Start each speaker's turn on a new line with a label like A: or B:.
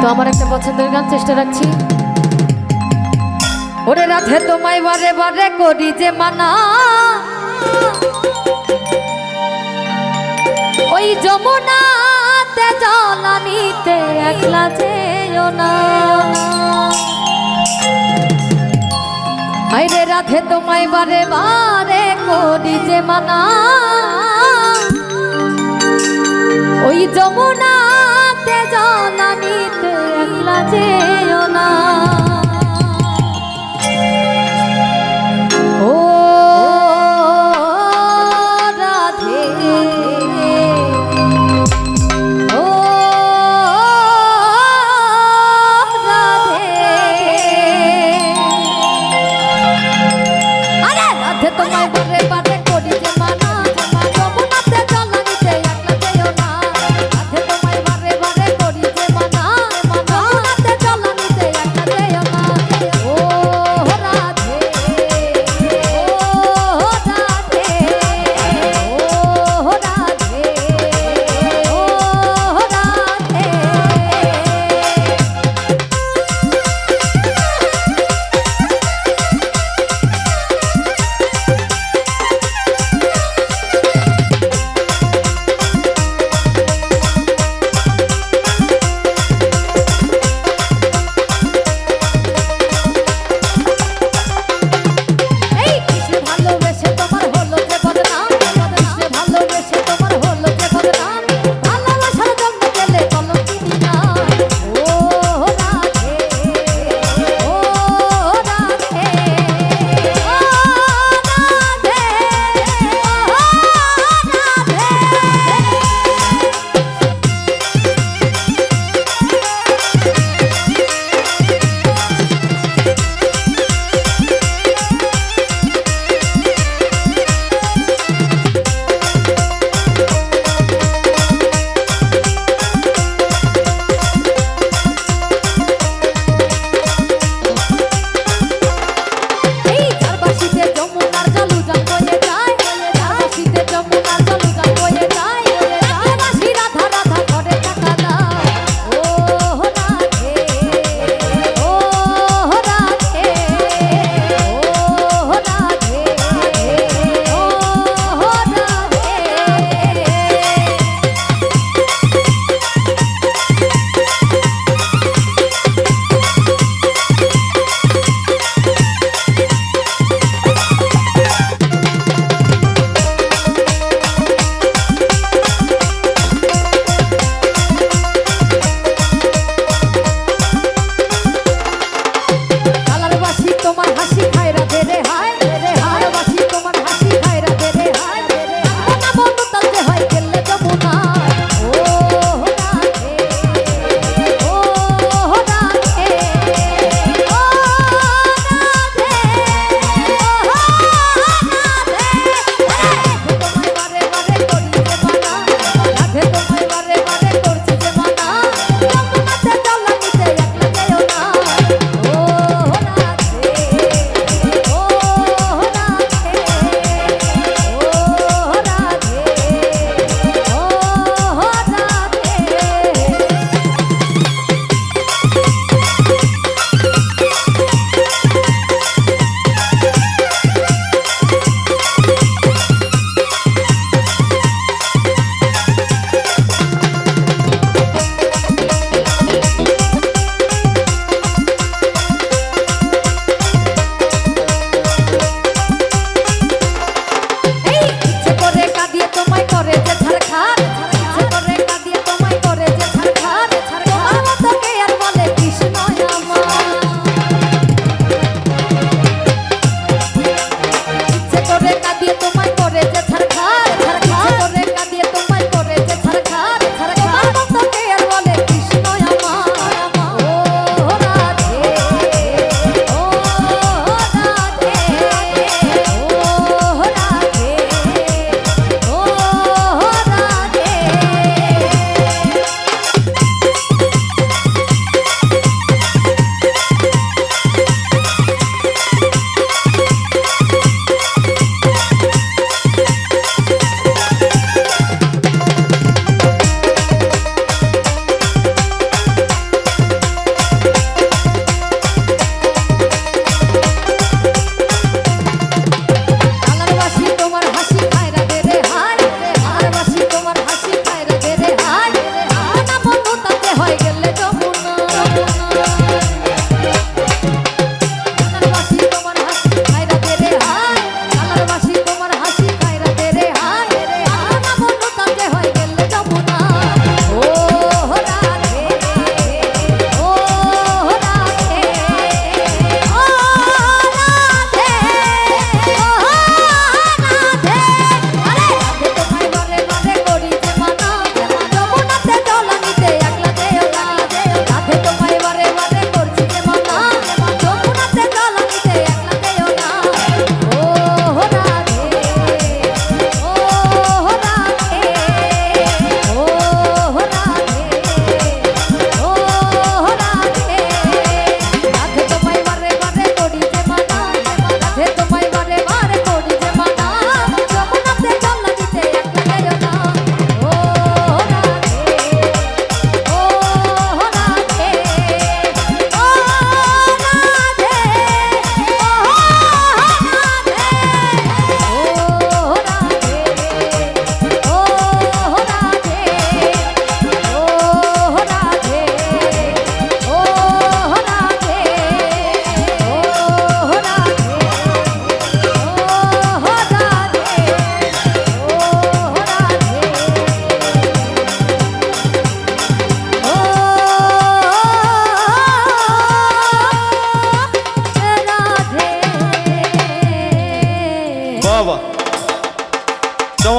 A: তো আমার একটা পছন্দের গান চেষ্টা রাখছি। ওরে রাধে, তোমায় বারে বারে করি যে মানা। ওই যমুনাতে জলানিতে একলা যেও না। আইরে রাধে, তোমায় বারে বারে করি যে মানা। ওই যমুনাতে জলানিতে একলা যেও